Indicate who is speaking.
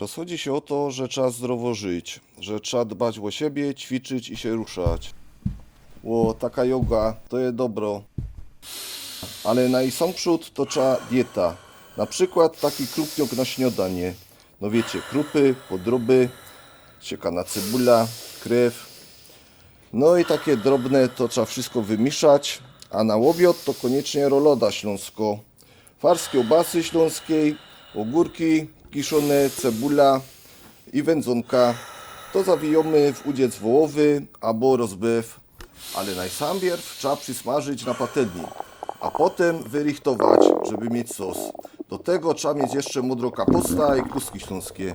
Speaker 1: Rozchodzi się o to, że trzeba zdrowo żyć, że trzeba dbać o siebie, ćwiczyć i się ruszać. Ło, taka yoga, to jest dobro. Ale na przód to trzeba dieta. Na przykład taki krupniok na śniadanie. No wiecie, krupy, podroby, siekana cebula, krew. No i takie drobne to trzeba wszystko wymieszać, a na łobiot to koniecznie roloda śląsko. Farsz kiełbasy śląskiej, ogórki kiszone, cebula i wędzonka. To zawijamy w udziec wołowy albo rozbew, ale najsambierw trzeba przysmażyć na patelni, a potem wyrichtować, żeby mieć sos. Do tego trzeba mieć jeszcze modro kapusta i kluski śląskie.